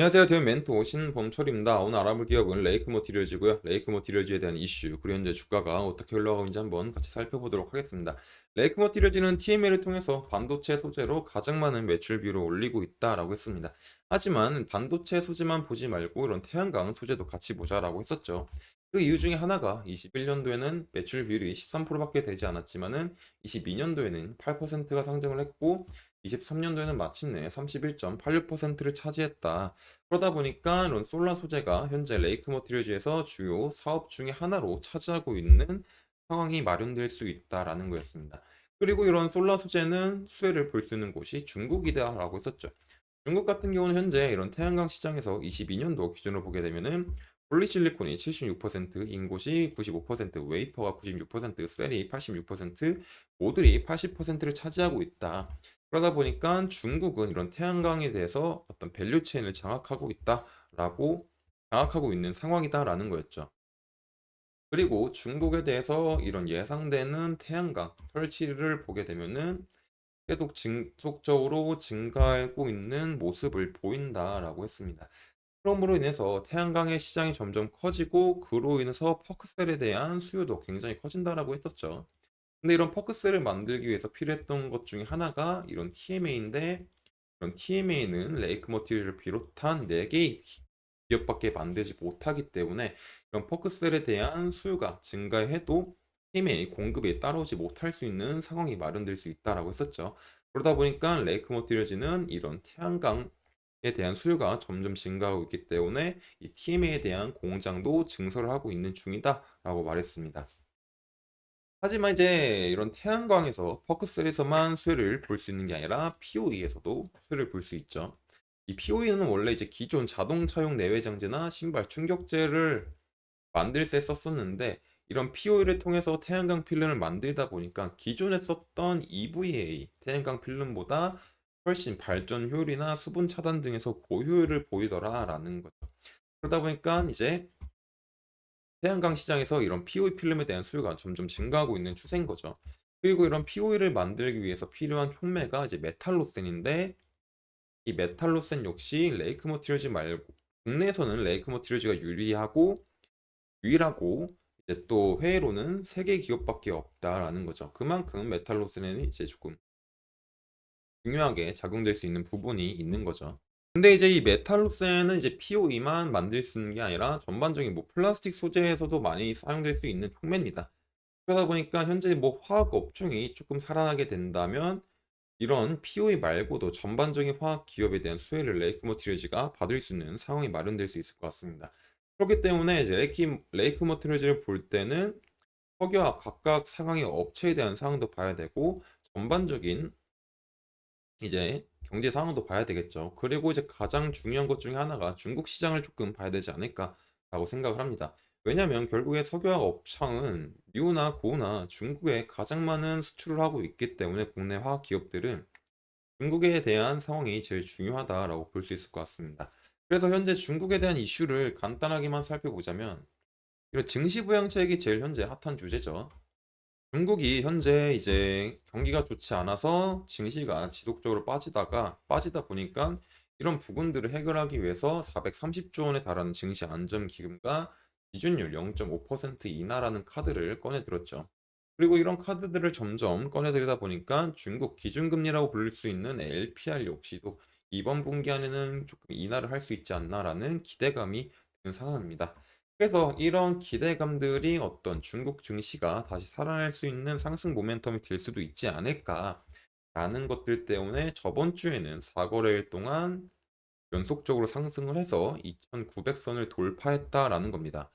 안녕하세요. 대현 멘토 신범철입니다. 오늘 알아볼 기업은 레이크 머티리얼즈고요. 레이크 머티리얼즈에 대한 이슈, 그리고 현재 주가가 어떻게 흘러가고 있는지 한번 같이 살펴보도록 하겠습니다. 레이크 머티리얼즈는 TMA를 통해서 반도체 소재로 가장 많은 매출 비율을 올리고 있다라고 했습니다. 하지만 반도체 소재만 보지 말고 이런 태양광 소재도 같이 보자라고 했었죠. 그 이유 중에 하나가 21년도에는 매출 비율이 13%밖에 되지 않았지만은 22년도에는 8%가 상승을 했고 23년도에는 마침내 31.86%를 차지했다. 그러다 보니까 이런 솔라 소재가 현재 레이크 머티리얼즈에서 주요 사업 중에 하나로 차지하고 있는 상황이 마련될 수 있다라는 거였습니다. 그리고 이런 솔라 소재는 수혜를 볼 수 있는 곳이 중국이다라고 했었죠. 중국 같은 경우는 현재 이런 태양광 시장에서 22년도 기준으로 보게 되면은 폴리실리콘이 76%, 인곳이 95%, 웨이퍼가 96%, 셀이 86%, 모듈이 80%를 차지하고 있다. 그러다 보니까 중국은 이런 태양광에 대해서 어떤 밸류 체인을 장악하고 있다라고 장악하고 있는 상황이다라는 거였죠. 그리고 중국에 대해서 이런 예상되는 태양광 설치를 보게 되면은 계속 지속적으로 증가하고 있는 모습을 보인다라고 했습니다. 그럼으로 인해서 태양광의 시장이 점점 커지고 그로 인해서 퍼크셀에 대한 수요도 굉장히 커진다라고 했었죠. 근데 이런 퍼크셀을 만들기 위해서 필요했던 것 중에 하나가 이런 TMA인데 이런 TMA는 레이크 머티리얼을 비롯한 4개의 기업밖에 만들지 못하기 때문에 이런 퍼크셀에 대한 수요가 증가해도 TMA 공급이 따라오지 못할 수 있는 상황이 마련될 수 있다라고 했었죠. 그러다 보니까 레이크 머티리얼즈는 이런 태양광에 대한 수요가 점점 증가하고 있기 때문에 이 TMA에 대한 공장도 증설을 하고 있는 중이다라고 말했습니다. 하지만 이제 이런 태양광에서 퍼크셀에서만 수혜를 볼 수 있는 게 아니라 POE에서도 수혜를 볼 수 있죠. 이 POE는 원래 이제 기존 자동차용 내외장재나 신발 충격재를 만들 때 썼었는데 이런 POE를 통해서 태양광 필름을 만들다 보니까 기존에 썼던 EVA 태양광 필름보다 훨씬 발전 효율이나 수분 차단 등에서 고효율을 보이더라라는 거죠. 그러다 보니까 이제 태양광 시장에서 이런 POE 필름에 대한 수요가 점점 증가하고 있는 추세인 거죠. 그리고 이런 POE를 만들기 위해서 필요한 촉매가 이제 메탈로센인데 이 메탈로센 역시 레이크 머티리얼즈 말고 국내에서는 레이크 머티리얼즈가 유리하고 유일하고 이제 또 해외로는 세 개 기업밖에 없다라는 거죠. 그만큼 메탈로센에는 이제 조금 중요하게 작용될 수 있는 부분이 있는 거죠. 근데 이제 이 메탈로센은 이제 POE만 만들 수 있는 게 아니라 전반적인 뭐 플라스틱 소재에서도 많이 사용될 수 있는 촉매입니다. 그러다 보니까 현재 뭐 화학 업종이 조금 살아나게 된다면 이런 POE 말고도 전반적인 화학 기업에 대한 수혜를 레이크 머티리얼즈가 받을 수 있는 상황이 마련될 수 있을 것 같습니다. 그렇기 때문에 이제 레이크, 레이크 머티리얼즈를 볼 때는 석유와 각각 상황의 업체에 대한 상황도 봐야 되고 전반적인 이제 경제 상황도 봐야 되겠죠. 그리고 이제 가장 중요한 것 중에 하나가 중국 시장을 조금 봐야 되지 않을까라고 생각을 합니다. 왜냐하면 결국에 석유화학 업창은 미우나 고우나 중국에 가장 많은 수출을 하고 있기 때문에 국내 화학 기업들은 중국에 대한 상황이 제일 중요하다라고 볼 수 있을 것 같습니다. 그래서 현재 중국에 대한 이슈를 간단하게만 살펴보자면 이런 증시 부양책이 제일 현재 핫한 주제죠. 중국이 현재 이제 경기가 좋지 않아서 증시가 지속적으로 빠지다가 빠지다 보니까 이런 부분들을 해결하기 위해서 430조 원에 달하는 증시 안전 기금과 기준율 0.5% 인하라는 카드를 꺼내 들었죠. 그리고 이런 카드들을 점점 꺼내 들이다 보니까 중국 기준금리라고 부를 수 있는 LPR 역시도 이번 분기 안에는 조금 인하를 할 수 있지 않나라는 기대감이 드는 상황입니다. 그래서 이런 기대감들이 어떤 중국 증시가 다시 살아날 수 있는 상승 모멘텀이 될 수도 있지 않을까라는 것들 때문에 저번 주에는 4거래일 동안 연속적으로 상승을 해서 2,900선을 돌파했다라는 겁니다.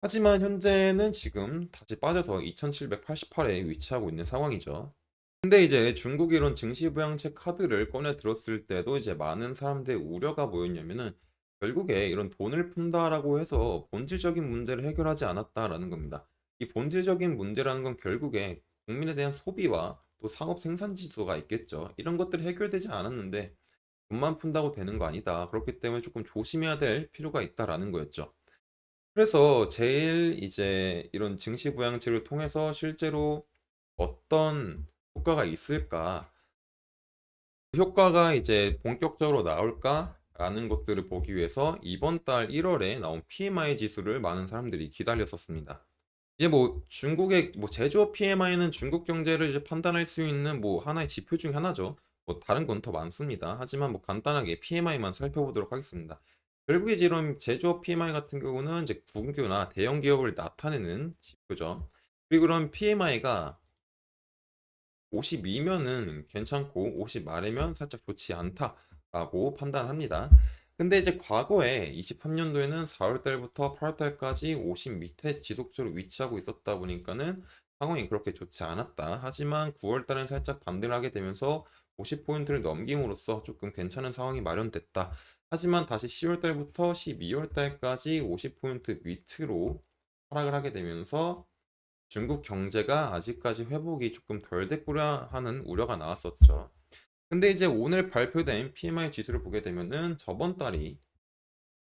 하지만 현재는 지금 다시 빠져서 2,788에 위치하고 있는 상황이죠. 근데 이제 중국이 이런 증시 부양책 카드를 꺼내 들었을 때도 이제 많은 사람들의 우려가 뭐였냐면은 결국에 이런 돈을 푼다라고 해서 본질적인 문제를 해결하지 않았다라는 겁니다. 이 본질적인 문제라는 건 결국에 국민에 대한 소비와 또 상업 생산 지수가 있겠죠. 이런 것들이 해결되지 않았는데 돈만 푼다고 되는 거 아니다. 그렇기 때문에 조금 조심해야 될 필요가 있다라는 거였죠. 그래서 제일 이제 이런 증시 부양책을 통해서 실제로 어떤 효과가 있을까? 효과가 이제 본격적으로 나올까? 라는 것들을 보기 위해서 이번 달 1월에 나온 PMI 지수를 많은 사람들이 기다렸었습니다. 이제 뭐 중국의 뭐 제조업 PMI는 중국 경제를 이제 판단할 수 있는 뭐 하나의 지표 중 하나죠. 뭐 다른 건 더 많습니다. 하지만 뭐 간단하게 PMI만 살펴보도록 하겠습니다. 결국에 이런 제조업 PMI 같은 경우는 이제 국유나 대형 기업을 나타내는 지표죠. 그리고 그런 PMI가 52면은 괜찮고 50 아래면 살짝 좋지 않다 라고 판단합니다. 근데 이제 과거에 23년도에는 4월 달부터 8월 달까지 50 밑에 지속적으로 위치하고 있었다 보니까는 상황이 그렇게 좋지 않았다. 하지만 9월 달은 살짝 반등을 하게 되면서 50포인트를 넘김으로써 조금 괜찮은 상황이 마련됐다. 하지만 다시 10월 달부터 12월 달까지 50포인트 밑으로 하락을 하게 되면서 중국 경제가 아직까지 회복이 조금 덜 됐구려 하는 우려가 나왔었죠. 근데 이제 오늘 발표된 PMI 지수를 보게 되면은 저번 달이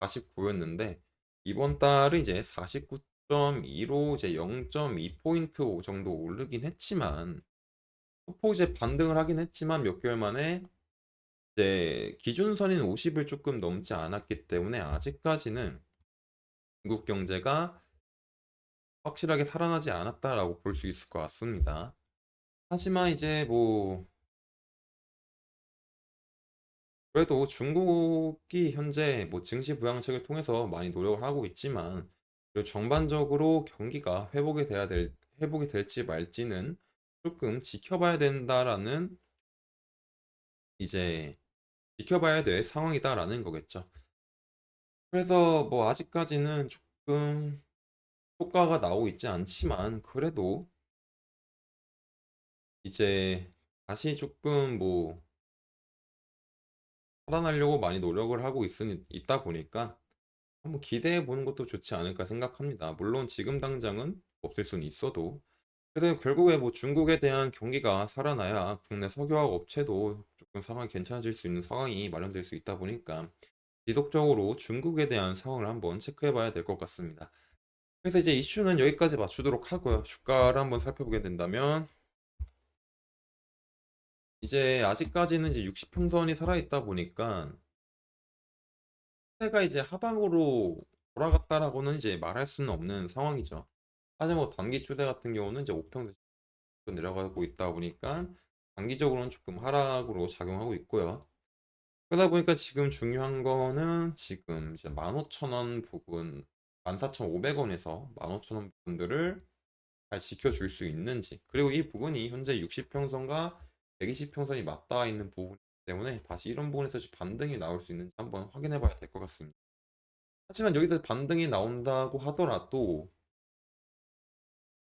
49였는데 이번 달은 이제 49.2로 이제 0.2포인트 정도 오르긴 했지만 후폭 이제 반등을 하긴 했지만 몇 개월 만에 이제 기준선인 50을 조금 넘지 않았기 때문에 아직까지는 중국 경제가 확실하게 살아나지 않았다라고 볼 수 있을 것 같습니다. 하지만 이제 뭐 그래도 중국이 현재 뭐 증시 부양책을 통해서 많이 노력을 하고 있지만 전반적으로 경기가 회복이 돼야 될 회복이 될지 말지는 조금 지켜봐야 된다라는 이제 지켜봐야 될 상황이다라는 거겠죠. 그래서 뭐 아직까지는 조금 효과가 나오고 있지 않지만 그래도 이제 다시 조금 뭐 살아나려고 많이 노력을 하고 있, 있다 보니까 한번 기대해 보는 것도 좋지 않을까 생각합니다. 물론 지금 당장은 없을 수는 있어도 그래서 결국에 뭐 중국에 대한 경기가 살아나야 국내 석유화학 업체도 조금 상황이 괜찮아질 수 있는 상황이 마련될 수 있다 보니까 지속적으로 중국에 대한 상황을 한번 체크해 봐야 될 것 같습니다. 그래서 이제 이슈는 여기까지 맞추도록 하고요. 주가를 한번 살펴보게 된다면 이제 아직까지는 이제 60평선이 살아있다 보니까 시세가 이제 하방으로 돌아갔다라고는 이제 말할 수는 없는 상황이죠. 하지만 뭐 단기 추세 같은 경우는 이제 5평선 내려가고 있다 보니까 단기적으로는 조금 하락으로 작용하고 있고요. 그러다 보니까 지금 중요한 거는 지금 이제 15,000원 부분 14,500원에서 15,000원 부분들을 잘 지켜줄 수 있는지 그리고 이 부분이 현재 60평선과 120평선이 맞닿아 있는 부분이기 때문에 다시 이런 부분에서 반등이 나올 수 있는지 한번 확인해 봐야 될 것 같습니다. 하지만 여기서 반등이 나온다고 하더라도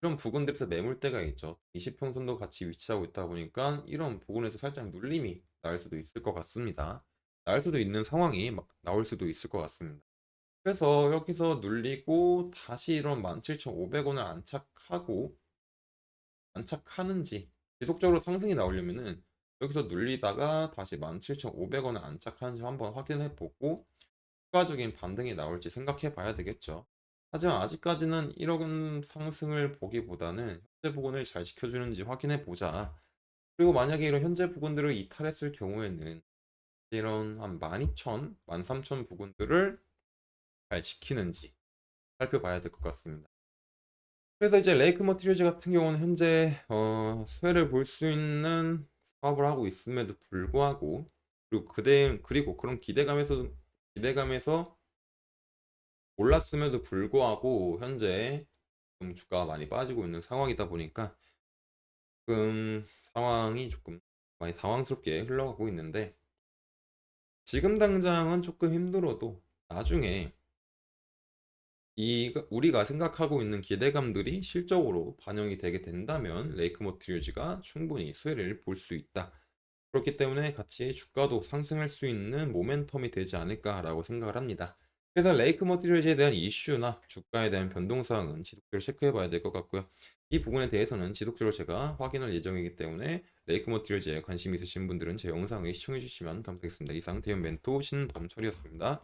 이런 부분들에서 매물대가 있죠. 20평선도 같이 위치하고 있다 보니까 이런 부분에서 살짝 눌림이 나올 수도 있을 것 같습니다. 나올 수도 있는 상황이 막 나올 수도 있을 것 같습니다. 그래서 여기서 눌리고 다시 이런 17,500원을 안착하고 안착하는지 지속적으로 상승이 나오려면은 여기서 눌리다가 다시 17,500원을 안착하는지 한번 확인해 보고 추가적인 반등이 나올지 생각해 봐야 되겠죠. 하지만 아직까지는 이런 상승을 보기보다는 현재 부분을 잘 지켜주는지 확인해 보자. 그리고 만약에 이런 현재 부분들을 이탈했을 경우에는 이런 한 12,000, 13,000 부분들을 잘 지키는지 살펴봐야 될 것 같습니다. 그래서 이제 레이크 머티리얼즈 같은 경우는 현재 어, 수혜를 볼 수 있는 사업을 하고 있음에도 불구하고 그리고 그대 그리고 그런 기대감에서 기대감에서 올랐음에도 불구하고 현재 좀 주가가 많이 빠지고 있는 상황이다 보니까 지금 상황이 조금 많이 당황스럽게 흘러가고 있는데 지금 당장은 조금 힘들어도 나중에 이 우리가 생각하고 있는 기대감들이 실적으로 반영이 되게 된다면 레이크 머티리얼즈가 충분히 수혜를 볼 수 있다. 그렇기 때문에 같이 주가도 상승할 수 있는 모멘텀이 되지 않을까라고 생각을 합니다. 그래서 레이크 머티리얼즈에 대한 이슈나 주가에 대한 변동사항은 지속적으로 체크해 봐야 될 것 같고요. 이 부분에 대해서는 지속적으로 제가 확인할 예정이기 때문에 레이크 머티리얼즈에 관심 있으신 분들은 제 영상을 시청해 주시면 감사하겠습니다. 이상 대형 멘토 신범철이었습니다.